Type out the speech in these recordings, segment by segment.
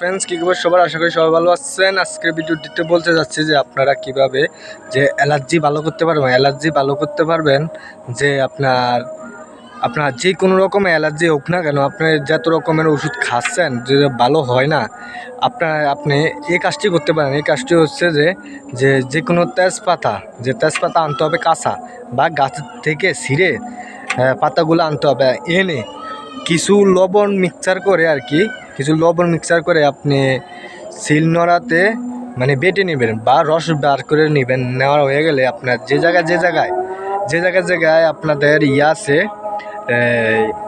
Friends কী খবর? সবার আশা করি সবাই ভালো আছেন। আজকের ভিডিওটিতে বলতে যাচ্ছি যে আপনারা কীভাবে যে অ্যালার্জি ভালো করতে পারবেন, অ্যালার্জি ভালো করতে পারবেন, যে আপনার আপনার যে কোনো রকমের অ্যালার্জি হোক না কেন, আপনি যত রকমের ওষুধ খাচ্ছেন, যে ভালো হয় না, আপনার, আপনি এই কাজটি করতে পারেন। এই কাজটি হচ্ছে যে যে যে কোনো তেজপাতা, যে তেজপাতা আনতে হবে কাঁচা, বা গাছ থেকে ছিঁড়ে পাতাগুলো আনতে হবে। এনে কিছু লবণ মিক্সচার করে আর কি কিছু লবণ মিক্সচার করে আপনি শিলনোড়াতে মানে বেটে নেবেন বা রস বার করে নেবেন। নেওয়া হয়ে গেলে আপনার যে জায়গায় যে জায়গায় যে জায়গায় জায়গায় আপনাদের ইয়ে আছে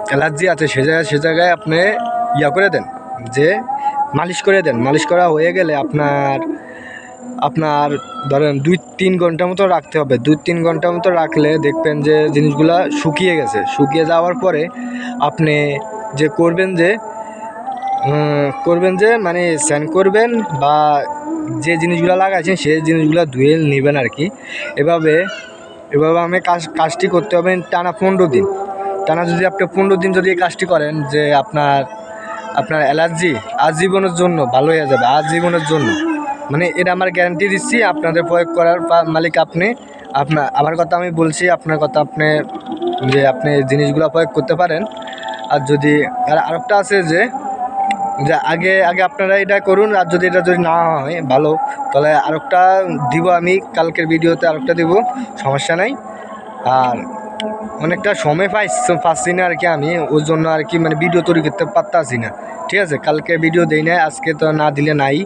অ্যালার্জি আছে, সে জায়গায় সে জায়গায় আপনি ইয়া করে দেন, যে মালিশ করে দেন। মালিশ করা হয়ে গেলে আপনার আপনার ধরেন দুই তিন ঘণ্টা মতো রাখতে হবে। দুই তিন ঘণ্টা মতো রাখলে দেখবেন যে জিনিসগুলা শুকিয়ে গেছে। শুকিয়ে যাওয়ার পরে আপনি যে করবেন যে করবেন যে মানে স্যান করবেন বা যে জিনিসগুলো লাগাইছেন সেই জিনিসগুলো ধুয়ে নেবেন আর কি এভাবে এভাবে আমি কাজ, কাজটি করতে হবে টানা পনেরো দিন। টানা যদি আপনি পনেরো দিন যদি এই কাজটি করেন যে আপনার আপনার অ্যালার্জি আজীবনের জন্য ভালো হয়ে যাবে, আজীবনের জন্য। মানে এটা আমার গ্যারান্টি দিচ্ছি, আপনাদের প্রয়োগ করার মালিক আপনি আপনার আমার কথা আমি বলছি, আপনার কথা আপনি, যে আপনি জিনিসগুলো প্রয়োগ করতে পারেন। আর যদি, আর আরেকটা আছে যে যে, আগে আগে আপনারা এটা করুন, আর যদি এটা যদি না হয়, ভালো, তাহলে আরেকটা দিব আমি, কালকের ভিডিওতে আরেকটা দিব, সমস্যা নাই। আর অনেকটা সময় পাই পাচ্ছি না আর কি আমি ওর জন্য আর কি মানে ভিডিও তৈরি করতে পারতাছি না। ঠিক আছে, কালকে ভিডিও দেই না আজকে তো না দিলে নাই,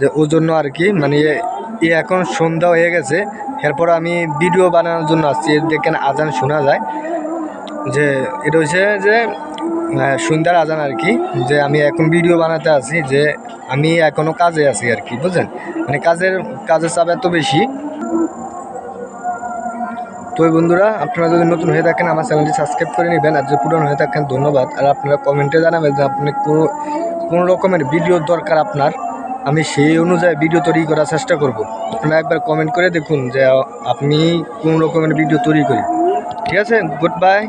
যে ওর জন্য আর কি মানে এ- এখন সন্ধ্যা হয়ে গেছে, এরপর আমি ভিডিও বানানোর জন্য আসছি, দেখেন আজান শোনা যায়, যে, এটা হচ্ছে যে সন্ধ্যার আজান আর কি, যে আমি এখন ভিডিও বানাতে আছি, যে আমি এখনও কাজে আছি আর কি বুঝলেন মানে কাজের কাজের চাপ এত বেশি। তো বন্ধুরা, আপনারা যদি নতুন হয়ে থাকেন, আমার চ্যানেলটি সাবস্ক্রাইব করে নেবেন, আর যদি পুরনো হয়ে থাকেন, ধন্যবাদ। আর আপনারা কমেন্টে জানাবেন যে আপনি কোনো কোনো রকমের ভিডিও দরকার আপনার। আমি সেই অনুযায়ী ভিডিও তৈরি করার চেষ্টা করব। আপনারা একবার কমেন্ট করে দেখুন যে আপনি কোন রকমের ভিডিও তৈরি করি। ঠিক আছে? Good bye